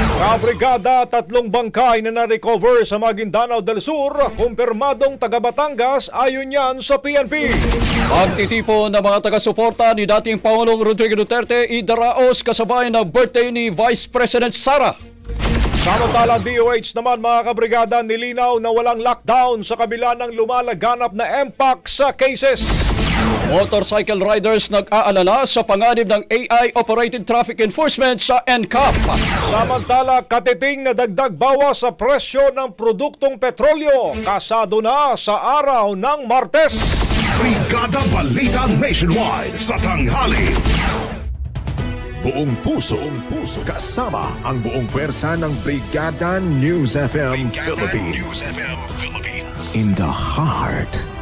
Kabrigada, tatlong bangkay na na-recover sa Maguindanao del Sur, kumpirmadong taga Batangas ayon yan sa PNP. Pagtitipon ng mga taga-suporta ni dating Pangulong Rodrigo Duterte idaraos kasabay ng birthday ni Vice President Sara. Samantala, DOH naman mga kabrigada nilinaw na walang lockdown sa kabila ng lumalaganap na impact sa cases. Motorcycle riders nag-aalala sa panganib ng AI-operated traffic enforcement sa NCAP. Samantala, katiting na dagdag bawas sa presyo ng produktong petrolyo kasado na sa araw ng Martes. Brigada Balita Nationwide. Sa tanghali. Buong puso, buong puso, kasama ang buong pwersa ng Brigada News FM Philippines. In the heart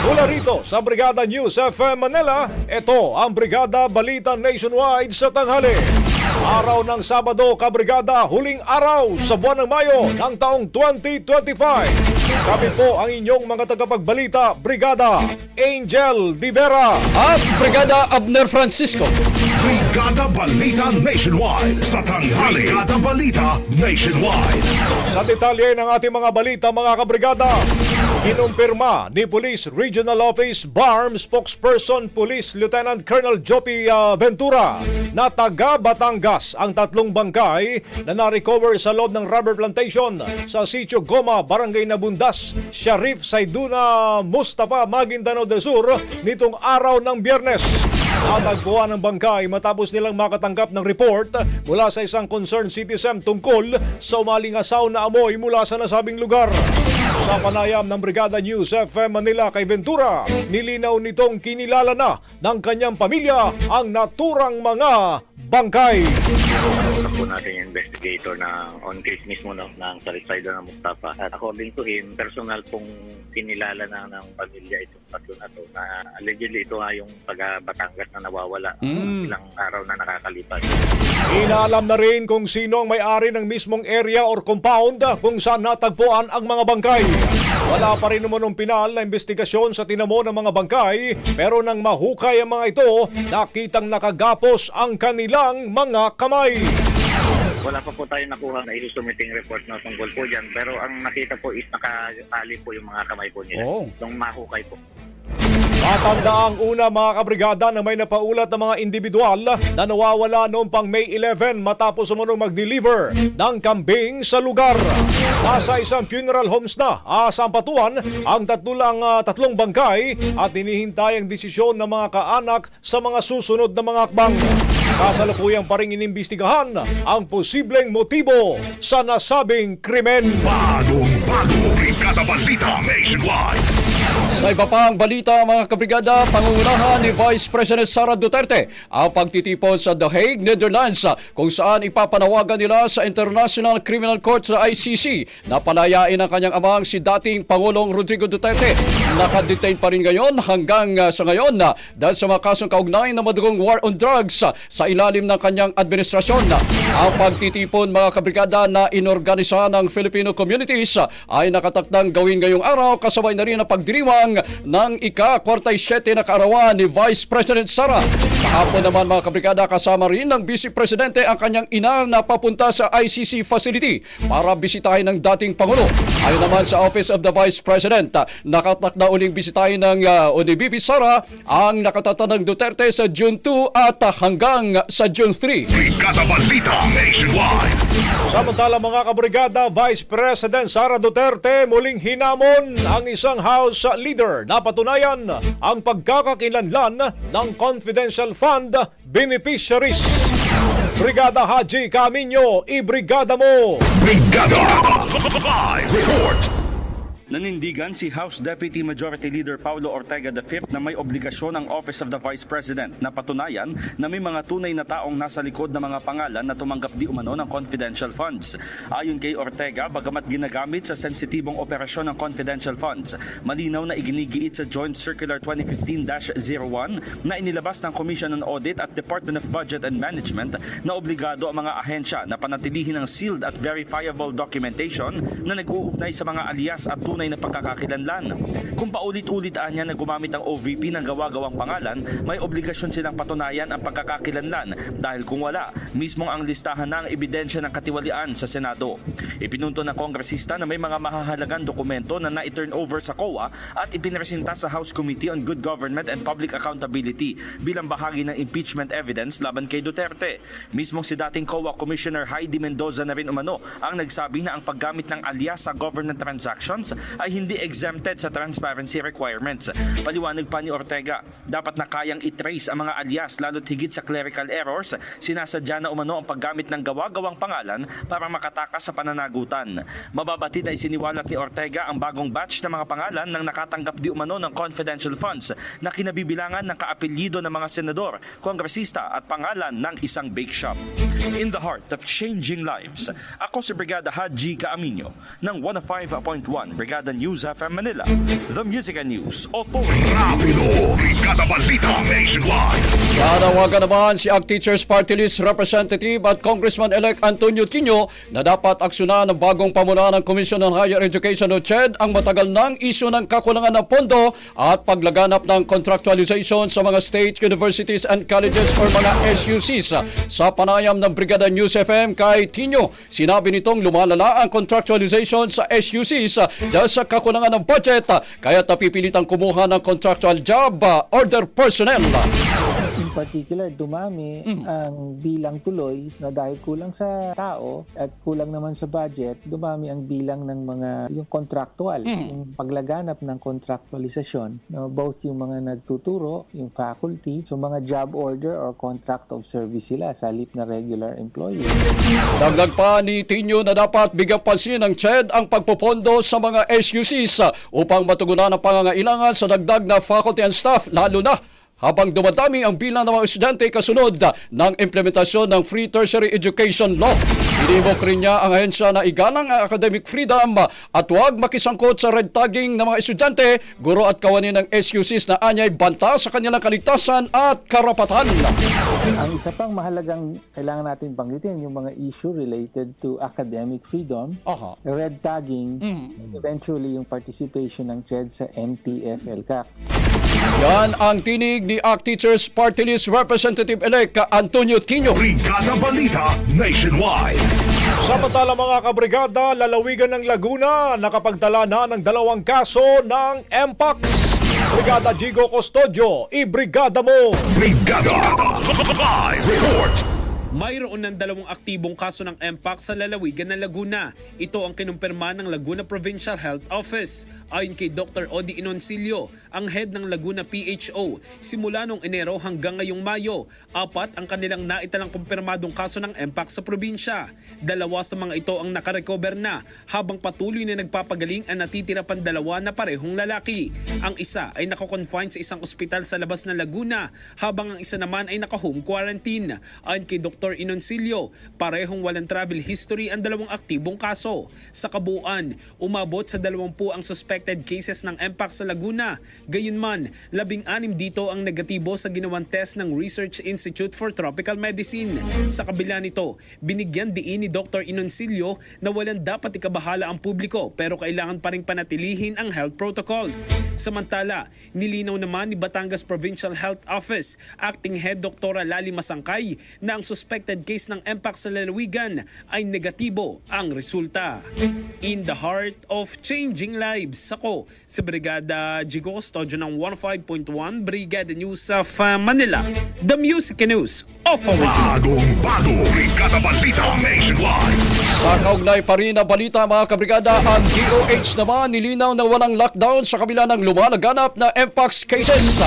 Mula rito sa Brigada News FM Manila, ito ang Brigada Balita Nationwide sa tanghali. Araw ng Sabado, Kabrigada, huling araw sa buwan ng Mayo ng taong 2025. Kami po ang inyong mga tagapagbalita, Brigada Angel Divera. At Brigada Abner Francisco. Brigada Balita Nationwide. Sa tanghali. Brigada Balita Nationwide. Sa detalye ng ating mga balita mga kabrigada, kinumpirma ni Police Regional Office BARM spokesperson Police Lieutenant Colonel Jopi ah, Ventura na taga Batangas ang tatlong bangkay na na-recover sa loob ng rubber plantation sa Sitio Goma, Barangay Nabundas, Sharif Saiduna Mustafa, Maguindanao del Sur nitong araw ng biyernes. Natagpuan ng bangkay matapos nilang makatanggap ng report mula sa isang concerned citizen tungkol sa umalingasaw na amoy mula sa nasabing lugar. Sa panayam ng Brigada News FM Manila kay Ventura, nilinaw nitong kinilala na ng kanyang pamilya ang naturang mga bangkay. Investigator na on case mismo no, ng Salisaydo ng Mustafa. At according to him, personal pong kinilala na ng pamilya itong tatlo na to na allegedly ito nga yung taga Batangas na nawawala Mm. ilang araw na nakakalipas. Inaalam na rin kung sino ang may-ari ng mismong area or compound kung saan natagpuan ang mga bangkay. Wala pa rin naman ng pinal na investigasyon sa tinamo ng mga bangkay pero nang mahukay ang mga ito, nakitang nakagapos ang kanilang mga kamay. Wala pa po tayo nakuha na isusumiting report na tungkol po dyan pero ang nakita po is nakatali po yung mga kamay po nila. Oh. Nung mahukay po. Matanda ang una mga kabrigada na may napaulat ng mga individual na nawawala noong pang May 11 matapos umunong mag-deliver ng kambing sa lugar. Nasa isang funeral homes na ah, sa Ampatuan ang tatlulang, ah, tatlong bangkay at hinihintay ang desisyon ng mga kaanak sa mga susunod na mga akbang. Kasalukuyang pa rin inimbestigahan ang posibleng motibo sa nasabing krimen. Bagong bago, Brigada Balita Nationwide. Sa iba pang balita mga kabrigada, pangungunahan ni Vice President Sara Duterte ang pagtitipon sa The Hague, Netherlands kung saan ipapanawagan nila sa International Criminal Court sa ICC na palayain ang kanyang amang si dating Pangulong Rodrigo Duterte. Nakadetain pa rin ngayon hanggang uh, sa ngayon uh, dahil sa mga kasong kaugnay na madugong war on drugs uh, sa ilalim ng kanyang administrasyon. Ang pagtitipon mga kabrigada na inorganisa ng Filipino communities ay nakatakdang gawin ngayong araw kasabay na rin ang pagdiriwang ng ika-47 na kaarawan ni Vice President Sara. Kahapon naman mga kabrigada kasama rin ng Vice Presidente ang kanyang ina na papunta sa ICC facility para bisitahin ng dating Pangulo. Ayon naman sa Office of the Vice President, nakatakda uling bisitahin ng uh, ODBP Sara ang nakatatandang Duterte sa June 2 at hanggang sa June 3. Brigada Balita Nationwide. Samantala mga kabrigada, Vice President Sara Duterte muling hinamon ang isang House leader na patunayan ang pagkakakilanlan ng confidential fund beneficiaries. Brigada Haji Camino, ibrigada mo! Brigada Live Report. Nanindigan si House Deputy Majority Leader Paulo Ortega V na may obligasyon ang Office of the Vice President na patunayan na may mga tunay na taong nasa likod ng mga pangalan na tumanggap di umano ng confidential funds. Ayon kay Ortega, bagamat ginagamit sa sensitibong operasyon ng confidential funds, malinaw na iginigiit sa Joint Circular 2015-01 na inilabas ng Commission on Audit at Department of Budget and Management na obligado ang mga ahensya na panatilihin ang sealed at verifiable documentation na nag-uugnay sa mga alias at tunay na pagkakakilanlan. Kung paulit-ulit niya na gumamit ang OVP ng gawa-gawang pangalan, may obligasyon silang patunayan ang pagkakakilanlan dahil kung wala, mismong ang listahan na ang ebidensya ng katiwalian sa Senado. Ipinunto ng kongresista na may mga mahahalagang dokumento na na-turn over sa COA at ipinresenta sa House Committee on Good Government and Public Accountability bilang bahagi ng impeachment evidence laban kay Duterte. Mismong si dating COA Commissioner Heidi Mendoza na rin umano ang nagsabi na ang paggamit ng alias sa government transactions ay hindi exempted sa transparency requirements. Paliwanag pa ni Ortega, dapat na kayang itrace ang mga alias lalo't higit sa clerical errors, sinasadya na umano ang paggamit ng gawa-gawang pangalan para makatakas sa pananagutan. Mababatid ay siniwalat ni Ortega ang bagong batch ng mga pangalan ng nakatanggap di umano ng confidential funds na kinabibilangan ng kaapelyido ng mga senador, kongresista at pangalan ng isang bake shop. In the heart of changing lives, ako si Brigada Haji Kaaminyo ng 105.1 Brigada News FM Manila, The Music and News Authority. Rapido. Brigada Balita Nationwide. Nanawagan naman si ACT Teachers Party List Representative at Congressman-elect Antonio Quino na dapat aksyonan ng bagong pamunuan ng Commission on Higher Education o CHED ang matagal ng isyu ng kakulangan ng pondo at paglaganap ng contractualization sa mga state universities and colleges or mga SUCs. Sa panayam ng Brigada News FM kay Tino, sinabi nitong lumalala ang contractualization sa SUCs dahil sa kakulangan ng budget kaya napipilitang kumuha ng contractual job order personnel. Particular, dumami ang bilang tuloy na dahil kulang sa tao at kulang naman sa budget, dumami ang bilang ng mga yung contractual, yung paglaganap ng contractualisasyon, no, both yung mga nagtuturo, yung faculty, so mga job order or contract of service sila sa halip na regular employee. Dagdag pa ni Tinyo na dapat bigyan pansin ng CHED ang pagpopondo sa mga SUCs uh, upang matugunan ang pangangailangan sa dagdag na faculty and staff lalo na habang dumadami ang bilang ng mga estudyante kasunod ng implementasyon ng Free Tertiary Education Law. Inibok rin niya ang ahensya na igalang ang academic freedom at huwag makisangkot sa red tagging ng mga estudyante, guro at kawani ng SUCs na anyay banta sa kanilang kaligtasan at karapatan. Ang isa pang mahalagang kailangan natin banggitin yung mga issue related to academic freedom, Aha. red tagging, Mm. eventually yung participation ng CHED sa MTF-LCAC. Yan ang tinig ni ACT Teachers Party List Representative-elect Antonio Tino. Brigada Balita Nationwide. Samantala mga kabrigada, lalawigan ng Laguna nakapagdala na ng dalawang kaso ng MPAX. Brigada Jigo Custodio, ibrigada mo! Brigada Live Report. Mayroon ng dalawang aktibong kaso ng MPAC sa lalawigan ng Laguna. Ito ang kinumpirma ng Laguna Provincial Health Office. Ayon kay Dr. Odi Inoncilio, ang head ng Laguna PHO, simula noong Enero hanggang ngayong Mayo, apat ang kanilang naitalang kumpirmadong kaso ng MPAC sa probinsya. Dalawa sa mga ito ang nakarecover na, habang patuloy na nagpapagaling ang natitira pang dalawa na parehong lalaki. Ang isa ay nakakonfine sa isang ospital sa labas ng Laguna, habang ang isa naman ay naka-home quarantine. Ayon kay Dr. Inoncilio, parehong walang travel history ang dalawang aktibong kaso. Sa kabuuan, umabot sa 20 ang suspected cases ng MPAC sa Laguna. Gayunman, labing-anim dito ang negatibo sa ginawang test ng Research Institute for Tropical Medicine. Sa kabila nito, binigyan diin ni Dr. Inoncilio na walang dapat ikabahala ang publiko pero kailangan pa rin panatilihin ang health protocols. Samantala, nilinaw naman ni Batangas Provincial Health Office Acting Head Dr. Lali Masangkay na ang suspected case ng MPAC sa lalawigan ay negatibo ang resulta. In the heart of changing lives, ako si Brigada Jigo Custodio ng 105.1 Brigada News of uh, Manila, The Music News. Bagong bago. Brigada Balita Nationwide. Sa kaugnay pa rin na balita mga kabrigada, ang DOH naman nilinaw na walang lockdown sa kabila ng lumalaganap na MPAX cases.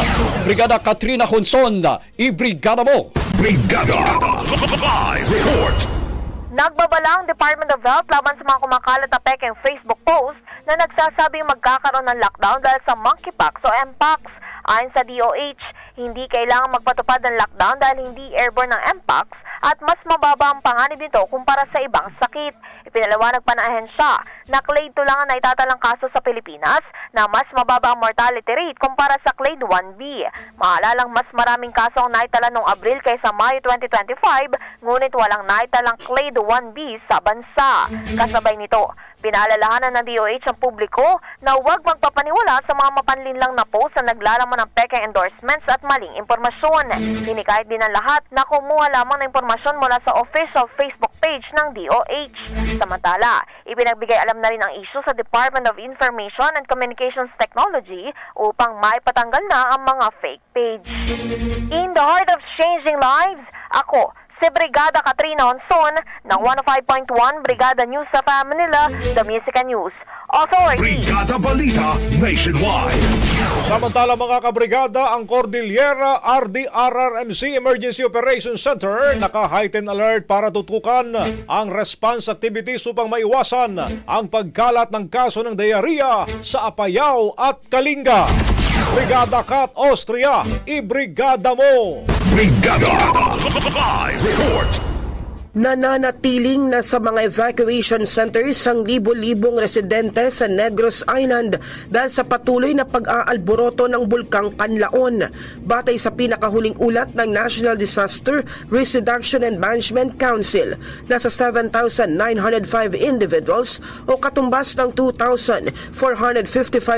Brigada Katrina Honson, ibrigada mo! Brigada Live Report. Nagbabala ang Department of Health laban sa mga kumakalat na peking Facebook post na nagsasabing magkakaroon ng lockdown dahil sa monkeypox o mpox. Ayon sa DOH, hindi kailangan magpatupad ng lockdown dahil hindi airborne ng mpox at mas mababa ang panganib nito kumpara sa ibang sakit. Ipinaliwanag pa ng ahensya na clade 2 lang ang naitatalang kaso sa Pilipinas na mas mababa ang mortality rate kumpara sa clade 1B. Maalalang mas maraming kaso ang naitala noong Abril kaysa Mayo 2025, ngunit walang naitalang clade 1B sa bansa. Kasabay nito, pinaalalahanan ng DOH ang publiko na huwag magpapaniwala sa mga mapanlinlang na post na naglalaman ng pekeng endorsements at maling impormasyon. Hinikayat din ng lahat na kumuha lamang ng impormasyon mula sa official Facebook page ng DOH. Samantala, ipinagbigay alam na rin ang issue sa Department of Information and Communications Technology upang maipatanggal na ang mga fake page. In the heart of changing lives, ako, si Brigada Katrina Honson ng 105.1 Brigada News sa Manila, The Music and News Authority. Brigada Balita Nationwide. Samantala mga kabrigada, ang Cordillera RDRRMC Emergency Operations Center naka-heighten alert para tutukan ang response activities upang maiwasan ang pagkalat ng kaso ng diarrhea sa Apayao at Kalinga. Brigada Kat Austria, ibrigada mo! Brigada Live Report. Nananatiling na sa mga evacuation centers ang libo-libong residente sa Negros Island dahil sa patuloy na pag-aalboroto ng bulkang Kanlaon. Batay sa pinakahuling ulat ng National Disaster Risk Reduction and Management Council, nasa 7,905 individuals o katumbas ng 2,455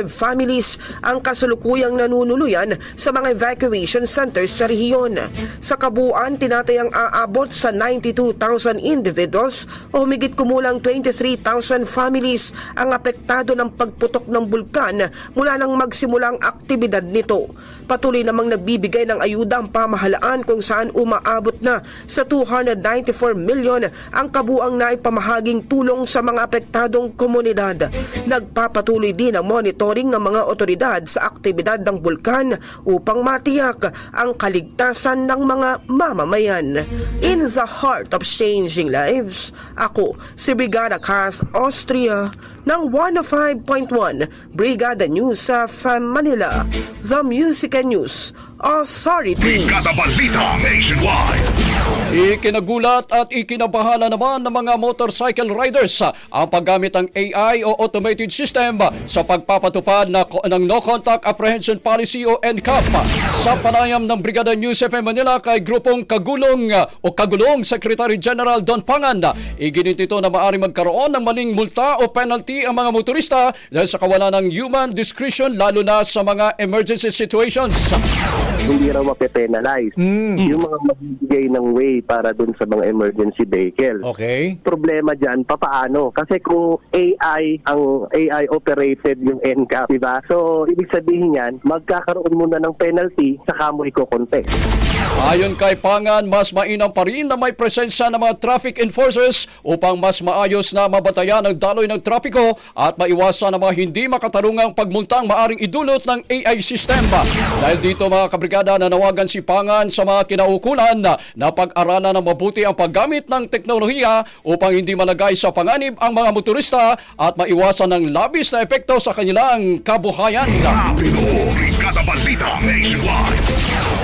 families ang kasulukuyang nanunuluyan sa mga evacuation centers sa rehiyon. Sa kabuuan, tinatayang aabot sa 92,000 individuals o humigit kumulang 23,000 families ang apektado ng pagputok ng bulkan mula nang magsimula ang aktibidad nito. Patuloy namang nagbibigay ng ayuda ang pamahalaan kung saan umaabot na sa 294 million ang kabuang naipamahaging tulong sa mga apektadong komunidad. Nagpapatuloy din ang monitoring ng mga otoridad sa aktibidad ng bulkan upang matiyak ang kaligtasan ng mga mamamayan. In the heart of changing lives, ako si Brigada Cas Austria ng 105.1 Brigada News sa Manila, The Music and News Authority. Brigada Balita Nationwide. Ikinagulat at ikinabahala naman ng mga motorcycle riders ang paggamit ng AI o automated system sa pagpapatupad na, ng No Contact Apprehension Policy o NCAP sa panayam ng Brigada News FM Manila kay grupong Kagulong ah, o Kagulong Secretary General Don Pangan. Iginit ito na maaari magkaroon ng maling multa o penalty ang mga motorista dahil sa kawalan ng human discretion lalo na sa mga emergency situations. hindi raw mape-penalize. Yung mga magbibigay ng way para dun sa mga emergency vehicle. Okay. Problema dyan, papaano? Kasi kung AI, ang AI operated yung NCAP, di ba? So, ibig sabihin yan, magkakaroon muna ng penalty, saka mo iko-contest. Ayon kay Pangan, mas mainam pa rin na may presensya ng mga traffic enforcers upang mas maayos na mabatayan ang daloy ng trapiko at maiwasan ang mga hindi makatarungang pagmultang maaring idulot ng AI system. Dahil dito mga kabrigada nanawagan si Pangan sa mga kinaukulan na, na pag-aralan ng mabuti ang paggamit ng teknolohiya upang hindi malagay sa panganib ang mga motorista at maiwasan ng labis na epekto sa kanilang kabuhayan.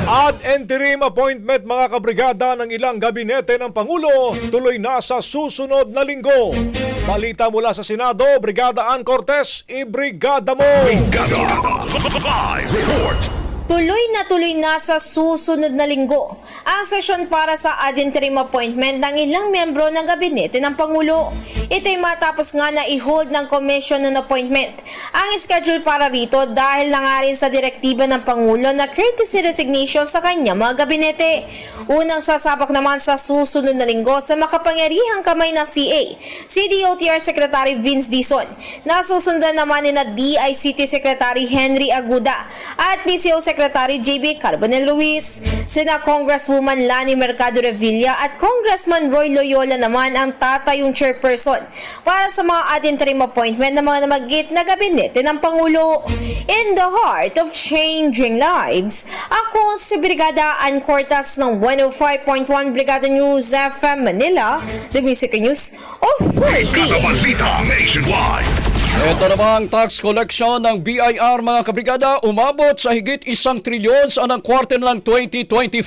Ad interim appointment mga kabrigada ng ilang gabinete ng Pangulo tuloy na sa susunod na linggo. Balita mula sa Senado, Brigada Ann Cortez, ibrigada mo! Brigada Live Report. Tuloy na tuloy na sa susunod na linggo ang sesyon para sa ad interim appointment ng ilang membro ng gabinete ng Pangulo. Ito'y matapos nga na i-hold ng Commission on Appointment ang schedule para rito dahil na nga rin sa direktiba ng Pangulo na courtesy resignation sa kanya mga gabinete. Unang sasabak naman sa susunod na linggo sa makapangyarihang kamay ng CA, CDOTR Secretary Vince Dizon, nasusundan naman ni na DICT Secretary Henry Aguda at PCO Secretary JB Carbonel Ruiz. Sina Congresswoman Lani Mercado Revilla at Congressman Roy Loyola naman ang tatayong chairperson para sa mga ad interim appointment ng mga namagit na gabinete ng Pangulo. In the heart of changing lives, ako si Brigada Ann Cortas ng 105.1 Brigada News FM Manila, the Music News Brigada Authority. Balita Nationwide. Ito namang tax collection ng BIR mga kabrigada umabot sa higit isang trilyon sa anang quarter ng 2025.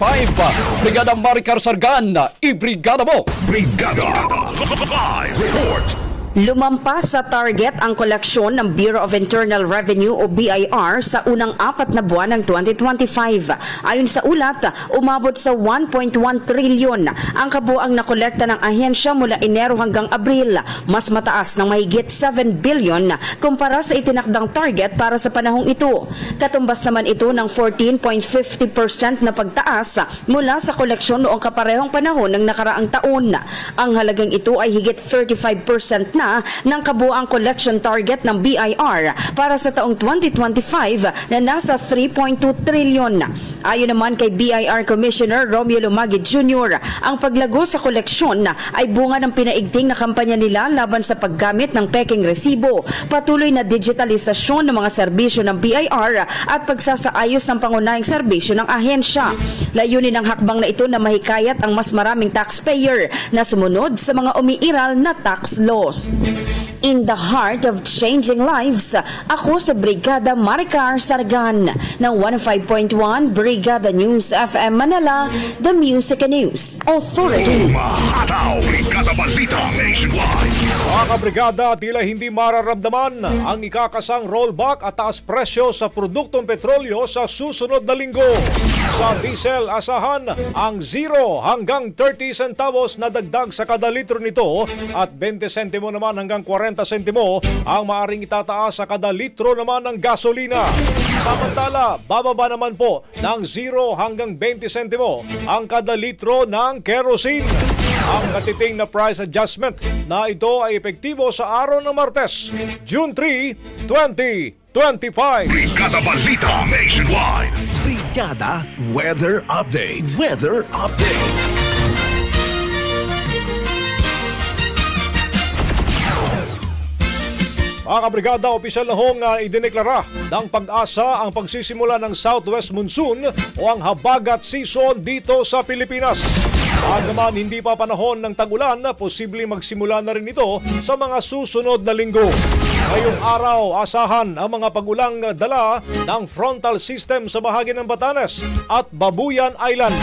Brigada Maricar Sargan, ibrigada mo! Brigada Live Report. Lumampas sa target ang koleksyon ng Bureau of Internal Revenue o BIR sa unang apat na buwan ng 2025. Ayon sa ulat, umabot sa 1.1 trilyon ang kabuang nakolekta ng ahensya mula Enero hanggang Abril, mas mataas ng mahigit 7 billion kumpara sa itinakdang target para sa panahong ito. Katumbas naman ito ng 14.50% na pagtaas mula sa koleksyon noong kaparehong panahon ng nakaraang taon. Ang halagang ito ay higit 35% na ng kabuang collection target ng BIR para sa taong 2025 na nasa 3.2 trilyon. Ayon naman kay BIR Commissioner Romeo Lumagid Jr., ang paglago sa koleksyon ay bunga ng pinaigting na kampanya nila laban sa paggamit ng peking resibo, patuloy na digitalisasyon ng mga serbisyo ng BIR at pagsasaayos ng pangunahing serbisyo ng ahensya. Layunin ng hakbang na ito na mahikayat ang mas maraming taxpayer na sumunod sa mga umiiral na tax laws. In the heart of changing lives, ako sa Brigada Maricar Sargan ng 105.1 Brigada News FM Manila, The Music and News Authority. Mahataw. Brigada Balita Nationwide. Mga kabrigada, tila hindi mararamdaman ang ikakasang rollback at taas presyo sa produktong petrolyo sa susunod na linggo. Sa diesel, asahan ang 0 hanggang 30 centavos na dagdag sa kada litro nito at 20 sentimo naman hanggang 40 sentimo ang maaring itataas sa kada litro naman ng gasolina. Samantala, bababa naman po ng 0 hanggang 20 sentimo ang kada litro ng kerosene. Ang katiting na price adjustment na ito ay epektibo sa araw ng Martes, June 3, 2025. Brigada Balita Nationwide. Brigada Weather Update. Weather Update. Mga kabrigada, opisyal na hong uh, idineklara ng pag-asa ang pagsisimula ng southwest monsoon o ang habagat season dito sa Pilipinas. Bagaman hindi pa panahon ng tag-ulan, posibleng magsimula na rin ito sa mga susunod na linggo. Ngayong araw, asahan ang mga pagulang dala ng frontal system sa bahagi ng Batanes at Babuyan Island.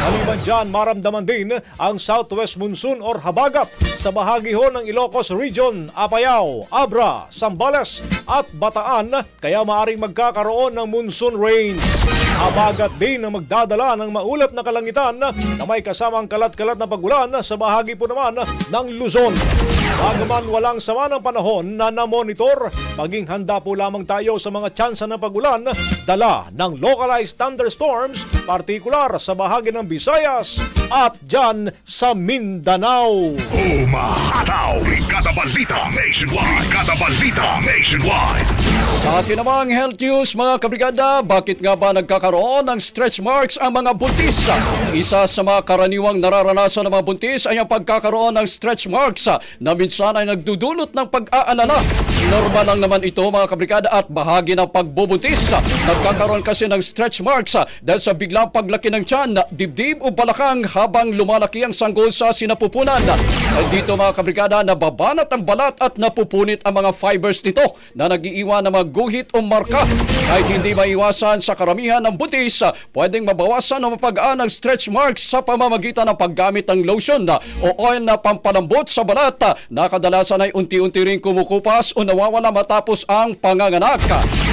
Maliban dyan, maramdaman din ang southwest monsoon or habagat sa bahagi ho ng Ilocos Region, Apayao, Abra, Sambales at Bataan kaya maaring magkakaroon ng monsoon rains. Habagat din ang magdadala ng maulap na kalangitan na may kasamang kalat-kalat na pagulan sa bahagi po naman ng Luzon. Bagaman walang sama ng panahon na namonitor, maging handa po lamang tayo sa mga tsansa ng pagulan dala ng localized thunderstorms, partikular sa bahagi ng Visayas at dyan sa Mindanao. Umahataw! Brigada Balita Nationwide! Brigada Balita Nationwide! Sa atin namang health news mga kabrigada, bakit nga ba nagkakaroon ng stretch marks ang mga buntis? Isa sa mga karaniwang nararanasan ng mga buntis ay ang pagkakaroon ng stretch marks na minsan ay nagdudulot ng pag-aalala. Normal lang naman ito mga kabrigada at bahagi ng pagbubuntis. Nagkakaroon kasi ng stretch marks dahil sa biglang paglaki ng tiyan, dibdib o balakang habang lumalaki ang sanggol sa sinapupunan. Dito mga kabrigada, nababanat ang balat at napupunit ang mga fibers nito na nagiiwan ng mga guhit o marka. Kahit hindi maiwasan sa karamihan ng butis, pwedeng mabawasan o mapagaan ang stretch marks sa pamamagitan ng paggamit ng lotion o oil na pampalambot sa balat na kadalasan ay unti-unti rin kumukupas o nawawala matapos ang panganganak.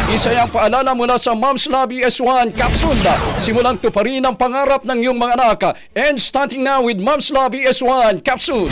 Isa yung paalala mula sa Mom's Love ES1 capsule simulang tuparin ang pangarap ng iyong mga anak. And starting now with Mom's Love ES1 capsule.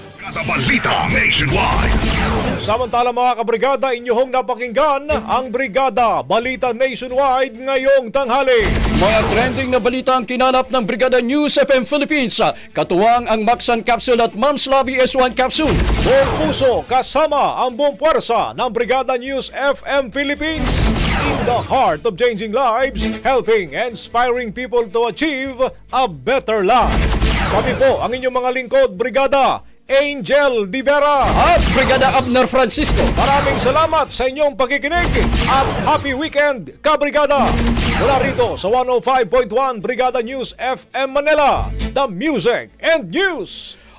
Brigada Balita Nationwide. Samantala mga kabrigada, inyong napakinggan ang Brigada Balita Nationwide ngayong tanghali. Mga trending na balita ang kinanap ng Brigada News FM Philippines. Katuwang ang Maxan Capsule at Mom's Love S1 Capsule. Buong puso kasama ang buong puwersa ng Brigada News FM Philippines. In the heart of changing lives, helping and inspiring people to achieve a better life. Kami po ang inyong mga lingkod, Brigada Angel Di Vera. At Brigada Abner Francisco. Maraming salamat sa inyong pakikinig at happy weekend, kabrigada! Mula rito sa 105.1 Brigada News FM Manila, the Music and News